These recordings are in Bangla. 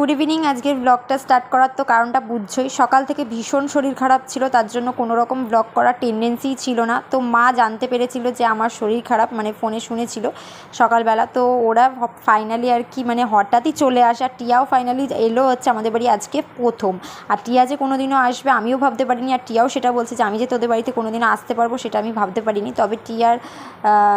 Good evening. আজকের ব্লগটা স্টার্ট করার তো কারণটা বুঝছোই। সকাল থেকে ভীষণ শরীর খারাপ ছিল, তার জন্য কোনো রকম ব্লগ করার টেন্ডেন্সিই ছিল না। তো মা জানতে পেরেছিল যে আমার শরীর খারাপ মানে ফোনে শুনেছিল সকালবেলা। তো ওরা ফাইনালি আর কি মানে হঠাৎই চলে আসে। আর টিয়াও ফাইনালি এলো হচ্ছে আমাদের বাড়ি আজকে প্রথম। আর টিয়া যে কোনো দিনও আসবে আমিও ভাবতে পারিনি। আর টিয়াও সেটা বলছে যে, আমি যে তোদের বাড়িতে কোনো দিনও আসতে পারব সেটা আমি ভাবতে পারিনি। তবে টিয়ার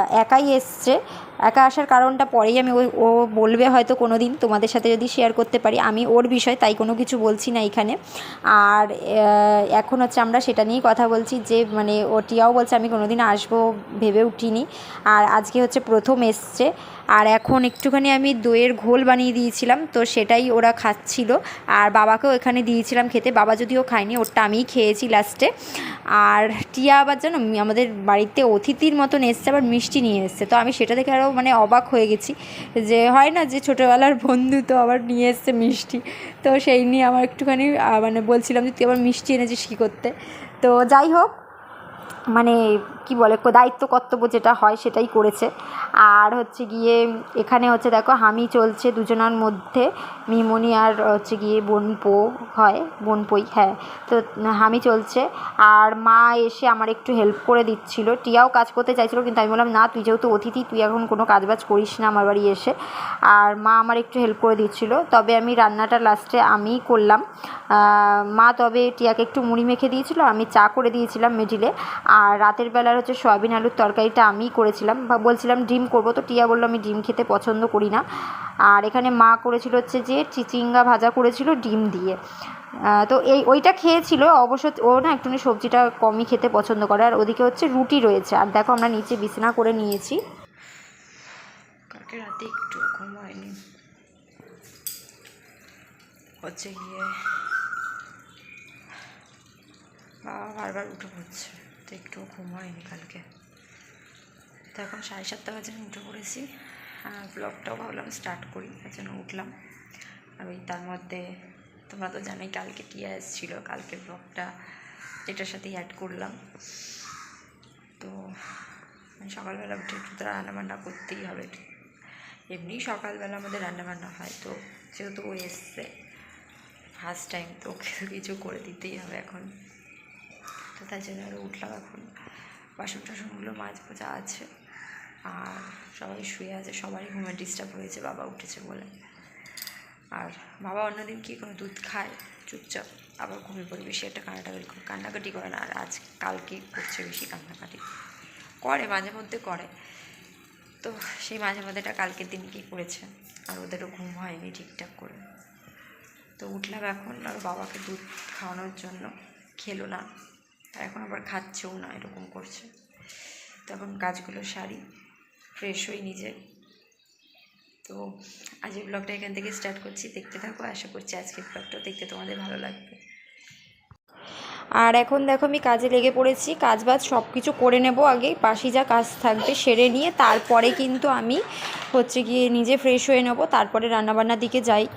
একাই এসছে। একা আসার কারণটা পরেই আমি ও- বলবে হয়তো কোনো দিন তোমাদের সাথে যদি শেয়ার করতে পারি আমি ওর বিষয় তাই কোনো কিছু বলছি না এখানে। আর এখন হচ্ছে আমরা সেটা নিয়েই কথা বলছি যে মানে ও টিয়াও বলছে আমি কোনো দিন আসব ভেবে উঠিনি। আর আজকে হচ্ছে প্রথম এসছে। আর এখন একটুখানি আমি দইয়ের ঘোল বানিয়ে দিয়েছিলাম, তো সেটাই ওরা খাচ্ছিল। আর বাবাকেও এখানে দিয়েছিলাম খেতে। বাবা যদিও খায়নি, ওরটা আমিই খেয়েছি লাস্টে। আর টিয়া আবার যেন আমাদের বাড়িতে অতিথির মতন এসছে, আবার মিষ্টি নিয়ে এসছে। তো আমি সেটা দেখে আরও মানে অবাক হয়ে গেছি। যে হয় না যে ছোটোবেলার বন্ধু তো আবার নিয়ে এসছে মিষ্টি। তো সেই নিয়ে আমার একটুখানি মানে বলছিলাম যে, তুই আবার মিষ্টি এনেছিস কী করতে? তো যাই হোক মানে কি বলে দায়িত্ব কর্তব্য যেটা হয় সেটাই করেছে। আর হচ্ছে গিয়ে এখানে হচ্ছে দেখো, হামি চলছে দুজনার মধ্যে। মিমনি আর হচ্ছে গিয়ে বোনপো হয়, বোনপই হ্যাঁ। তো হামি চলছে। আর মা এসে আমার একটু হেল্প করে দিচ্ছিল। টিয়াও কাজ করতে চাইছিল, কিন্তু আমি বললাম, না, তুই যেহেতু অতিথি, তুই এখন কোনো কাজবাজ করিস না আমার বাড়ি এসে। আর মা আমার একটু হেল্প করে দিচ্ছিল। তবে আমি রান্নাটা লাস্টে আমিই করলাম। মা তবে টিয়াকে একটু মুড়ি মেখে দিয়েছিল, আমি চা করে দিয়েছিলাম মিডিলে। আর রাতের বেলার হচ্ছে সয়াবিন আলুর তরকারিটা আমিই করেছিলাম বা বলছিলাম ডিম করব, তো টিয়া বলল আমি ডিম খেতে পছন্দ করি না। আর এখানে মা করেছিল হচ্ছে যে চিচিঙ্গা ভাজা করেছিল ডিম দিয়ে। তো এই ওইটা খেয়েছিল, অবশ্য ও না একটুখানি সবজিটা কমই খেতে পছন্দ করে। আর ওদিকে হচ্ছে রুটি রয়েছে। আর দেখো আমরা নিচে বিছানা করে নিয়েছি। রাতে একটু হচ্ছে গিয়ে বাবা বারবার উঠে পড়ছে। তো একটু ঘুম হয়নি কালকে। তো এখন সাড়ে সাতটা বাজে আমি উঠে পড়েছি। ব্লগটাও ভাবলাম স্টার্ট করি, তার জন্য উঠলাম। আর ওই তার মধ্যে তোমরা তো জানোই কালকে টিয়া এসেছিল, কালকে ব্লগটা এটার সাথেই অ্যাড করলাম। তো মানে সকালবেলা উঠে একটু তো রান্নাবান্না করতেই হবে। এমনি সকালবেলা আমাদের রান্নাবান্না হয়, তো যেহেতু ও এসছে ফার্স্ট টাইম তো ওকে কিছু করে দিতেই হবে এখন। তাই জন্য আরও উঠলাম এখন। বাসন টাসনগুলো মাছ বোঝা আছে। আর সবাই শুয়ে আছে, সবারই ঘুমে ডিস্টার্ব হয়েছে, বাবা উঠেছে বলে। আর বাবা অন্যদিন কি কোনো দুধ খায়? চুপচাপ। আবার ঘুমিয়ে পড়ে বেশি একটা কান্নাটাকাটি করে, কান্নাকাটি করে না, আর আজ কালকে করছে বেশি কান্নাকাটি। করে, মাঝে মধ্যে করে। তো সেই মাঝে মধ্যেটা কালকের দিন কী করেছে? আর ওদেরও ঘুম হয়নি ঠিকঠাক করে। তো উঠলাম এখন, আর বাবাকে দুধ খাওয়ানোর জন্য। খেলো না। এখন আবার খাচ্ছেও না, এরকম করছে। তখন কাজগুলো সারি ফ্রেশ হই নিজে। তো আজকের ব্লগটা এখান থেকে স্টার্ট করছি। দেখতে থাকো, আশা করছি আজকের ব্লগটাও দেখতে তোমাদের ভালো লাগবে। আর এখন দেখো আমি কাজে লেগে পড়েছি, কাজ বাজ সব কিছু করে নেব আগে। পাশি যা কাজ থাকবে সেরে নিয়ে তারপরে কিন্তু আমি হচ্ছে গিয়ে নিজে ফ্রেশ হয়ে নেব, তারপরে রান্নাবান্নার দিকে যাই।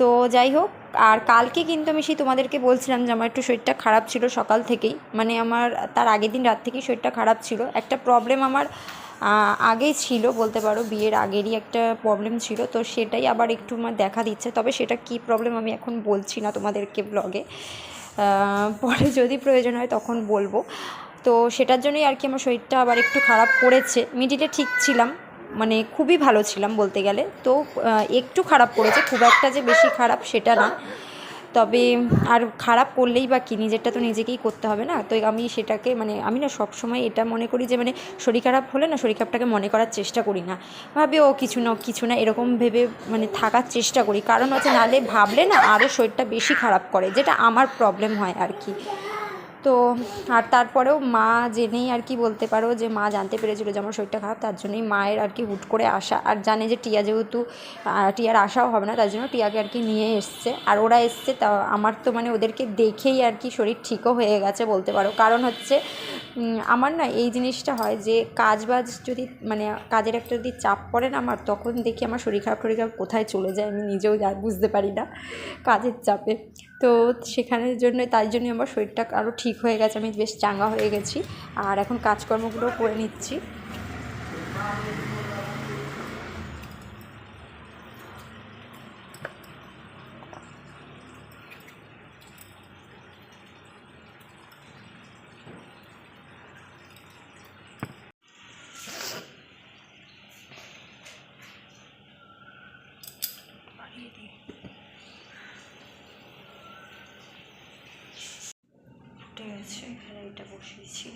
তো যাই হোক, আর কালকে কিন্তু আমি সেই তোমাদেরকে বলছিলাম যে আমার একটু শরীরটা খারাপ ছিল সকাল থেকেই। মানে আমার তার আগের দিন রাত থেকেই শরীরটা খারাপ ছিল। একটা প্রবলেম আমার আগেই ছিল বলতে পারো, বিয়ের আগেরই একটা প্রবলেম ছিল। তো সেটাই আবার একটু আমার দেখা দিচ্ছে। তবে সেটা কী প্রবলেম আমি এখন বলছি না তোমাদেরকে ব্লগে পরে যদি প্রয়োজন হয় তখন বলব। তো সেটার জন্যই আর কি আমার শরীরটা আবার একটু খারাপ করেছে। মিডিলে ঠিক ছিলাম। মানে খুবই ভালো ছিলাম বলতে গেলে। তো একটু খারাপ করেছে খুব একটা যে বেশি খারাপ সেটা না। তবে আর খারাপ করলেই বা কি, নিজেরটা তো নিজেকেই করতে হবে না। তো আমি সেটাকে মানে আমি না সবসময় এটা মনে করি যে মানে শরীর খারাপ হলে না শরীর খারাপটাকে মনে করার চেষ্টা করি না। ভাবে ও কিছু না কিছু না এরকম ভেবে মানে থাকার চেষ্টা করি। কারণ হচ্ছে নাহলে ভাবলে না আরও শরীরটা বেশি খারাপ করে, যেটা আমার প্রবলেম হয় আর কি। তো আর তারপরেও মা জেনেই আর কি বলতে পারো যে মা জানতে পেরেছিল যে আমার শরীরটা খারাপ, তার জন্যই মায়ের আর কি হুট করে আসা। আর জানে যে টিয়া যেহেতু টিয়ার আসাও হবে না, তার জন্য টিয়াকে আর কি নিয়ে এসছে। আর ওরা এসছে, তা আমার তো মানে ওদেরকে দেখেই আর কি শরীর ঠিকও হয়ে গেছে বলতে পারো। কারণ হচ্ছে আমার না এই জিনিসটা হয় যে কাজ বাজ যদি মানে কাজের একটা যদি চাপ পড়ে না আমার, তখন দেখি আমার শরীর খারাপ শরীর খারাপ কোথায় চলে যায় আমি নিজেও বুঝতে পারি না কাজের চাপে। তো সেখানের জন্য তাই জন্য আমার শরীরটা আরও ঠিক হয়ে গেছে। আমি বেশ চাঙ্গা হয়ে গেছি। আর এখন কাজকর্মগুলো করে নিচ্ছি। উঠে গেছে। এখানে এটা বসিয়েছি।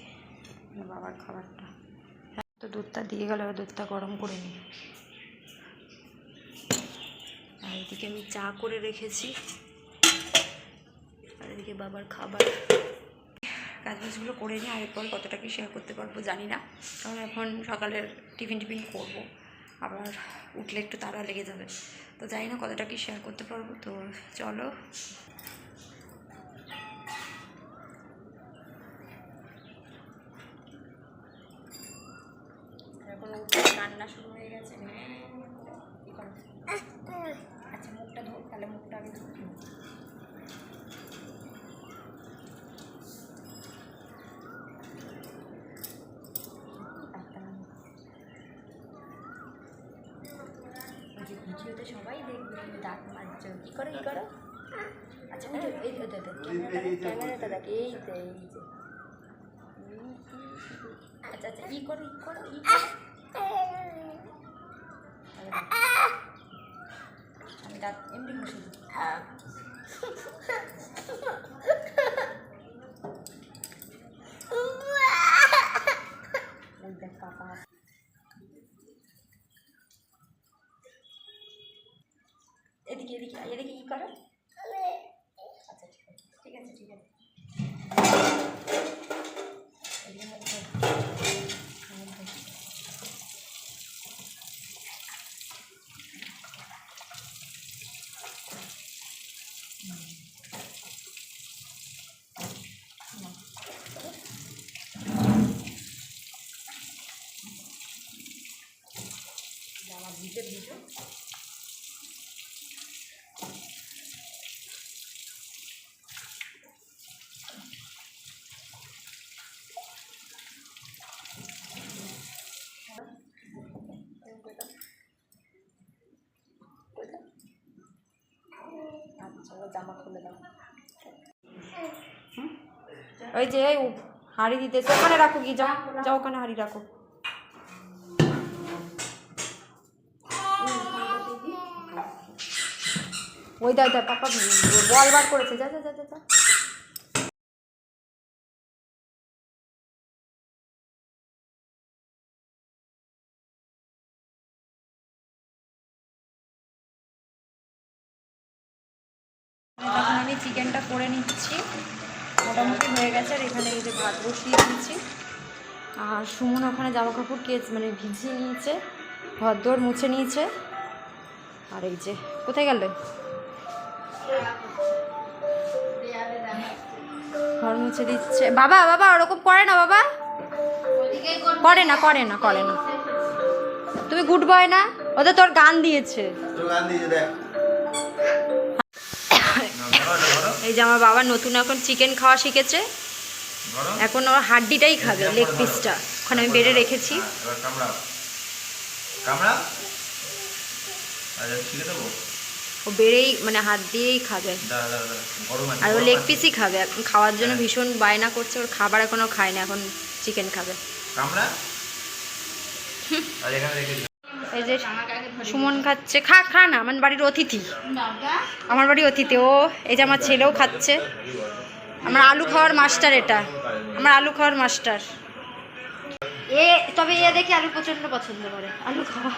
বাবার খাবারটা। তো দুধটা দিয়ে গেল দুধটা গরম করে নিই আর এদিকে আমি চা করে রেখেছি। আর এদিকে বাবার খাবার। কাজ বাজগুলো করে নিই আর এরপর কতটা কি শেয়ার করতে পারব জানি না। কারণ এখন সকালের টিফিন টিফিন করব। আবার উঠলে একটু তাড়া লেগে যাবে। তো জানি না কতটা কি শেয়ার করতে পারব। তো চলো এখন উঠে রান্না শুরু হয়ে গেছে কি করো? আচ্ছা মুখটা ধো তাহলে মুখটা আগে ধো ভিডিওতে সবাই দেখবে তুমি দাঁত মাজছো কি করো কি করো? আচ্ছা ওই এই ক্যামেরাটা দেখ এই তো এই যে আচ্ছা আচ্ছা ই করো ই করো ই। আমি দাঁত এমনি ঘষে দিই ওই দেখ পাপা এদিকে এদিকে এদিকে ই করো? আচ্ছা ঠিক আছে ঠিক আছে ঠিক আছে। জামা খুলে দাও। ওই যে, এই হাড়ি দিতে ওখানে রাখো কি? যাও যাও ওখানে হাড়ি রাখো। ওই দাও দাও পাপা বল বার করেছে। যা যা যা যা। চিকেনটা করে নিচ্ছি। মোটামুটি হয়ে গেছে, আর এখানে এই যে ভাত বসিয়ে দিয়েছি। আর সুমন ওখানে জামা কাপড় কেচ মানে ভিজিয়ে নিয়েছে, ঘর দোর মুছে নিয়েছে। আর এই যে, কোথায় গেল? ঘর মুছে দিচ্ছে। বাবা বাবা, ওরকম করে না, বাবা। করে না করে না করে না। তুমি গুড বয় না? ওদের তোর গান দিয়েছে। গান দিয়েছে, দেখ। এই যে আমার বাবা নতুন এখন চিকেন খাওয়া শিখেছে। এখন ওর হাড্ডিটাই খাবে লেগ পিসটা ওখানে আমি বেড়ে রেখেছি। কামড়া আচ্ছা ও বেড়েই মানে হাত দিয়েই খাবে। আর ও লেগ পিসই খাবে। এখন খাওয়ার জন্য ভীষণ বায়না করছে ওর খাবার এখনও খায় না এখন চিকেন খাবে। এই যে সুমন খাচ্ছে। খা খা না আমার বাড়ির অতিথি। আমার বাড়ির অতিথি ও এই যে আমার ছেলেও খাচ্ছে। আমার আলু খাওয়ার মাস্টার এটা। আমার আলু খাওয়ার মাস্টার। এ তবে এ দেখি আলু প্রচণ্ড পছন্দ করে আলু খাওয়া।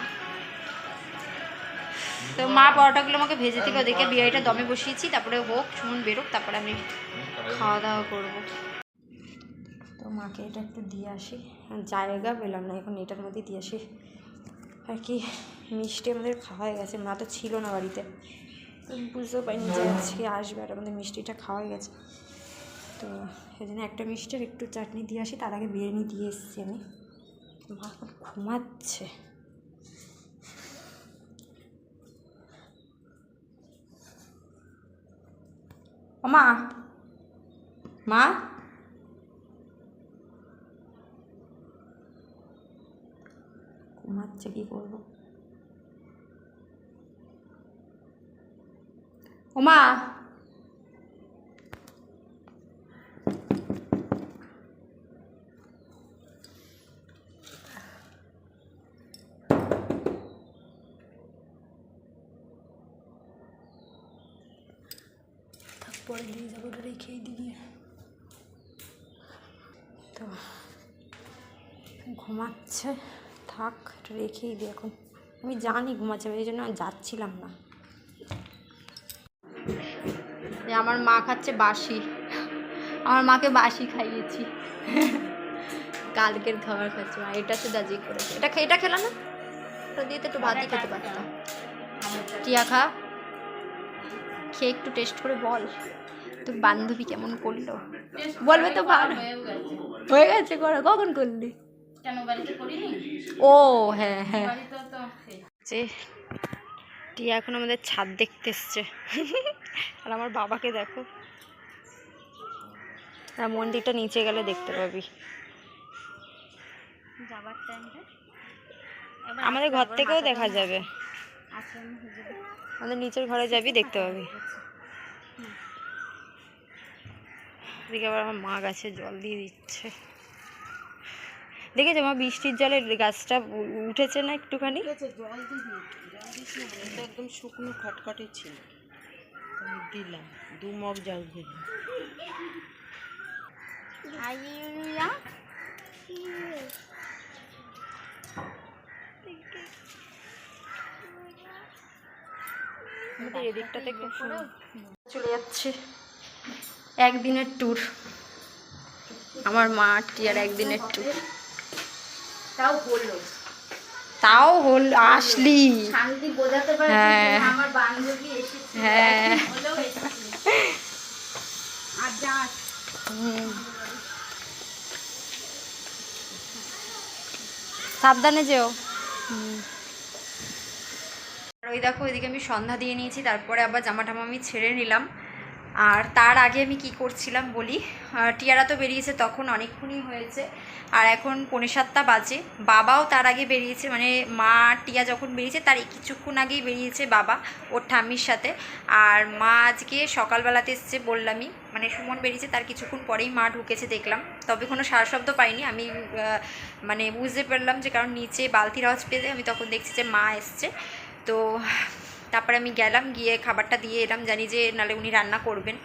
তো মা পরোটাগুলো আমাকে ভেজে থেকে ওদেরকে বিরিয়ানিটা দমে বসিয়েছি তারপরে হোক সুমন বেরোক তারপরে আমি খাওয়া দাওয়া করব। তো মাকে এটা একটু দিয়ে আসি। জায়গা পেলাম না এখন এটার মধ্যে দিয়ে আসি। আর কি? মিষ্টি আমাদের খাওয়া হয়ে গেছে, মা তো ছিল না বাড়িতে। বুঝতেও পারিনি যে আজকে আসবে আর আমাদের মিষ্টিটা খাওয়া হয়ে গেছে। তো সেই জন্য একটা মিষ্টি আর একটু চাটনি দিয়ে আসি, তার আগে বিরিয়ানি দিয়ে এসেছি আমি। মা এখন ঘুমাচ্ছে। মা মা? ঘুমাচ্ছে কি করব? ওমা পরে দিয়ে যাব ওটা রেখেই দিয়ে তো, ঘুমাচ্ছে। থাক রেখেই দিই এখন। আমি জানি ঘুমাচ্ছে এই জন্য যাচ্ছিলাম না। আমার মা খাচ্ছে বাসি। আমার মাকে বাসি খাইয়েছি। কালকের খাবার খাচ্ছে মা এটা তো দাজি করেছে। এটা এটা খেলা না? ওটা দিয়ে তো একটু ভাতই খেতে পারতাম। টিয়া খা। খেয়ে একটু টেস্ট করে বল। তোর বান্ধবী কেমন করল? বলবে তো ভালো হয়ে গেছে করা কখন করলি? কেন বাড়িতে করিনি? ও হ্যাঁ হ্যাঁ। বাড়িতে তো যে টিয়া এখন আমাদের ছাদ দেখতে এসছে। আর আমার বাবাকে দেখো। আর মন্দিরটা নিচে গেলে দেখতে পাবি। আমাদের ঘর থেকেও দেখা যাবে। আমাদের নিচের ঘরে যাবি দেখতে পাবি। এদিকে আবার আমার মা গাছে জল দিয়ে দিচ্ছে। দেখেছ মা বৃষ্টির জলে গাছটা উঠেছে না একটুখানি? না এটা একদম শুকনো খটখটে ছিল। আমি দিলাম দু মগ জল দিলাম। আমাদের এদিকটাতে খুব সুন্দর। চলে যাচ্ছে। একদিনের ট্যুর আমার মা আর টিয়ার একদিনের ট্যুর তাও বলল তাও হল আসলি। হ্যাঁ। হ্যাঁ। হুম। সাবধানে যেও। আর ওই দেখো ওইদিকে আমি সন্ধ্যা দিয়ে নিয়েছি তারপরে আবার জামা টামা আমি ছেড়ে নিলাম। আর তার আগে আমি কি করছিলাম বলি টিয়ারা তো বেরিয়েছে তখন অনেকক্ষণই হয়েছে। আর এখন পৌনে সাতটা বাজে। বাবাও তার আগে বেরিয়েছে মানে মা টিয়া যখন বেরিয়েছে, তার কিছুক্ষণ আগেই বেরিয়েছে বাবা ওর ঠাম্মির সাথে। আর মা আজকে সকালবেলাতে এসছে বললামই মানে সুমন বেরিয়েছে, তার কিছুক্ষণ পরেই মা ঢুকেছে দেখলাম। তবে কোনো সারা শব্দ পাইনি। আমি মানে বুঝতে পারলাম যে কারণ নিচে বালতির আওয়াজ পেতে আমি তখন দেখছি যে মা এসছে। তো তারপরে আমি গেলাম, গিয়ে খাবারটা দিয়ে এলাম। জানি যে নালে উনি রান্না করবেন।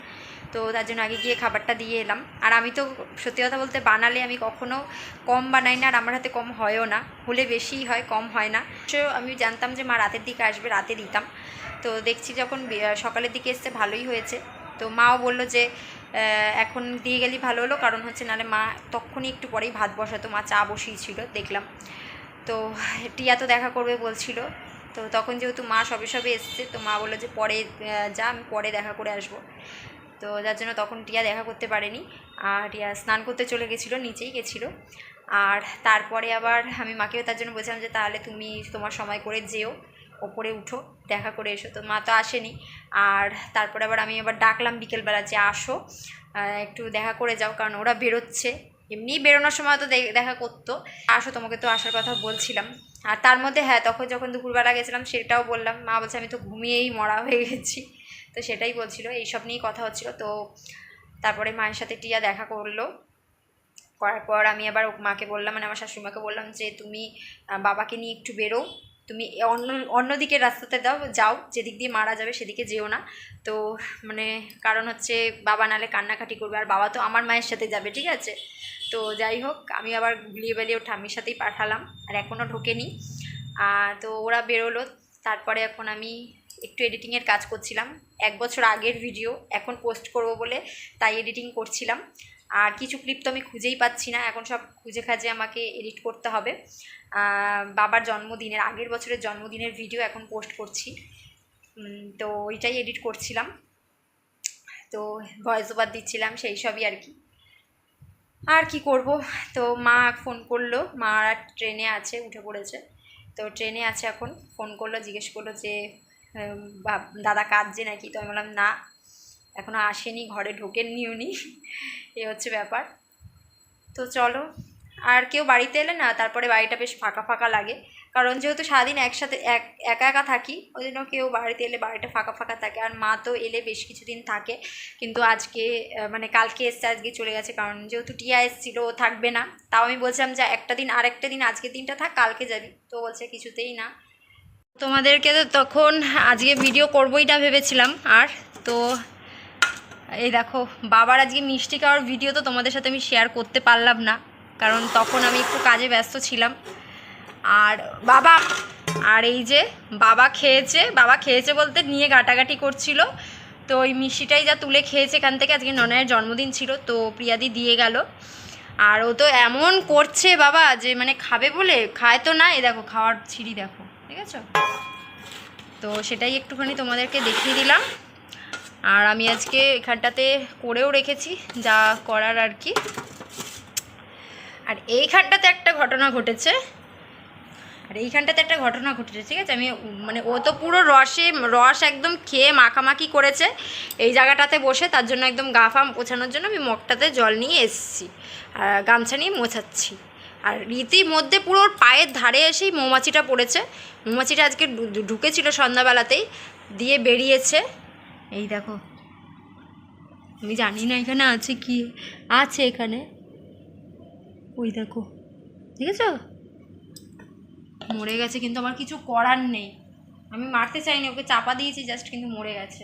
তো তার জন্য আগে গিয়ে খাবারটা দিয়ে এলাম। আর আমি তো সত্যি কথা বলতে বানালে আমি কখনো কম বানাই না, আর আমার হাতে কম হয়ও না। হলে বেশিই হয়, কম হয় না। তো আমি জানতাম যে মা রাতের দিকে আসবে, রাতে দিতাম। তো দেখছি যখন সকালের দিকে এসছে, ভালোই হয়েছে। তো মাও বলল যে এখন দিয়ে গেলেই ভালো হলো। কারণ হচ্ছে নাহলে মা তখনই একটু পরেই ভাত বসাতো। মা চা বসিয়েছিল, দেখলাম। তো টিয়া তো দেখা করবে বলছিল। তো তখন যেহেতু মা সবে সবে এসছে, তো মা বলল যে পরে যা, আমি পরে দেখা করে আসব। তো যার জন্য তখন টিয়া দেখা করতে পারেনি। আর টিয়া স্নান করতে চলে গেছিল, নিচেই গেছিল। আর তারপরে আবার আমি মাকেও তার জন্য বলছিলাম যে, তাহলে তুমি তোমার সময় করে যেও, ওপরে উঠো, দেখা করে এসো। তো মা তো আসেনি। আর তারপরে আবার আমি আবার ডাকলাম বিকেলবেলা যে আসো একটু দেখা করে যাও, কারণ ওরা বেরোচ্ছে। এমনি বেরোনোর সময় তো দেখা করতো। আসো, তোমাকে তো আসার কথা বলছিলাম। আর তার মধ্যে হ্যাঁ তখন যখন দুপুরবেলা গেছিলাম, সেটাও বললাম, মা বলছে, আমি তো ঘুমিয়েই মরা হয়ে গেছি। তো সেটাই বলছিল, এইসব নিয়েই কথা হচ্ছিল। তো তারপরে মায়ের সাথে টিয়া দেখা করল। করার পর আমি আবার মাকে বললাম মানে আমার শাশুড়িমাকে বললাম যে, তুমি বাবাকে নিয়ে একটু বেরো। তুমি অন্য অন্য দিকের রাস্তাতে দাও, যাও, যেদিক দিয়ে মারা যাবে সেদিকে যেও না। তো মানে কারণ হচ্ছে বাবা নালে কান্নাকাটি করবে, আর বাবা তো আমার মায়ের সাথে যাবে, ঠিক আছে? তো যাই হোক, আমি আবার গুলিয়ে বেলিয়ে ওর ঠাম্মির সাথেই পাঠালাম, আর এখনও ঢোকেনি। তো ওরা বেরোলো, তারপরে এখন আমি একটু এডিটিংয়ের কাজ করছিলাম। এক বছর আগের ভিডিও এখন পোস্ট করব বলে তাই এডিটিং করছিলাম। আর কিছু ক্লিপ তো আমি খুঁজেই পাচ্ছি না, এখন সব খুঁজে খাজে আমাকে এডিট করতে হবে। বাবার জন্মদিনের, আগের বছরের জন্মদিনের ভিডিও এখন পোস্ট করছি। তো ওইটাই এডিট করছিলাম। তো ভয়েস ওভার দিচ্ছিলাম, সেই সবই আর কি। আর কি করব? তো মা ফোন করল, মা আর ট্রেনে আছে, উঠে পড়েছে। তো ট্রেনে আছে এখন ফোন করল, জিজ্ঞেস করল যে দাদা কাঁদছে নাকি? তো আমি বললাম, না। এখনও আসেনি, ঘরে ঢোকেননি উনি। এ হচ্ছে ব্যাপার। তো চলো, আর কেউ বাড়িতে এলে না, তারপরে বাড়িটা বেশ ফাঁকা ফাঁকা লাগে। কারণ যেহেতু সারাদিন একসাথে, এক, একা একা থাকি, ওই জন্য কেউ বাড়িতে এলে বাড়িটা ফাঁকা ফাঁকা থাকে। আর মা তো এলে বেশ কিছুদিন থাকে, কিন্তু আজকে মানে কালকে এসছে, আজকে চলে গেছে। কারণ যেহেতু টিয়া এসছিল, ও থাকবে না। তাও আমি বলছিলাম যে একটা দিন আর একটা দিন, আজকের দিনটা থাক, কালকে যাবি। তো বলছে কিছুতেই না। তোমাদেরকে তো তখন আজকে ভিডিও করবোই না ভেবেছিলাম, আর তো এই দেখো, বাবার আজকে মিষ্টি খাওয়ার ভিডিও তো তোমাদের সাথে আমি শেয়ার করতে পারলাম না, কারণ তখন আমি একটু কাজে ব্যস্ত ছিলাম। আর বাবা, আর এই যে বাবা খেয়েছে বাবা খেয়েছে বলতে নিয়ে গাটাগাটি করছিল। তো ওই মিষ্টিটাই যা তুলে খেয়েছে এখান থেকে আজকে ননয়ের জন্মদিন ছিল, তো প্রিয়াদি দিয়ে গেল। আর ও তো এমন করছে বাবা যে মানে খাবে বলে, খায় তো না, এ দেখো খাওয়ার ছিঁড়ি দেখো, ঠিক আছে? তো সেটাই একটুখানি তোমাদেরকে দেখিয়ে দিলাম। আর আমি আজকে এখানটাতে করেও রেখেছি, যা করার আর কি। আর এইখানটাতে একটা ঘটনা ঘটেছে। আর এইখানটাতে একটা ঘটনা ঘটেছে, ঠিক আছে? আমি মানে ও তো পুরো রসে, রস একদম খেয়ে মাখামাখি করেছে এই জায়গাটাতে বসে, তার জন্য একদম গা ফা মোছানোর জন্য আমি মগটাতে জল নিয়ে এসেছি, আর গামছা নিয়ে মোছাচ্ছি। আর রীতিমধ্যে পুরো পায়ের ধারে এসেই মৌমাছিটা পড়েছে। মৌমাছিটা আজকে ঢুকেছিল সন্ধ্যাবেলাতেই, দিয়ে বেরিয়েছে। এই দেখো। আমি জানি না এখানে আছে কি, আছে এখানে। ওই দেখো। ঠিক আছে মরে গেছে, কিন্তু আমার কিছু করার নেই। আমি মারতে চাইনি, ওকে চাপা দিয়েছি জাস্ট কিন্তু মরে গেছে।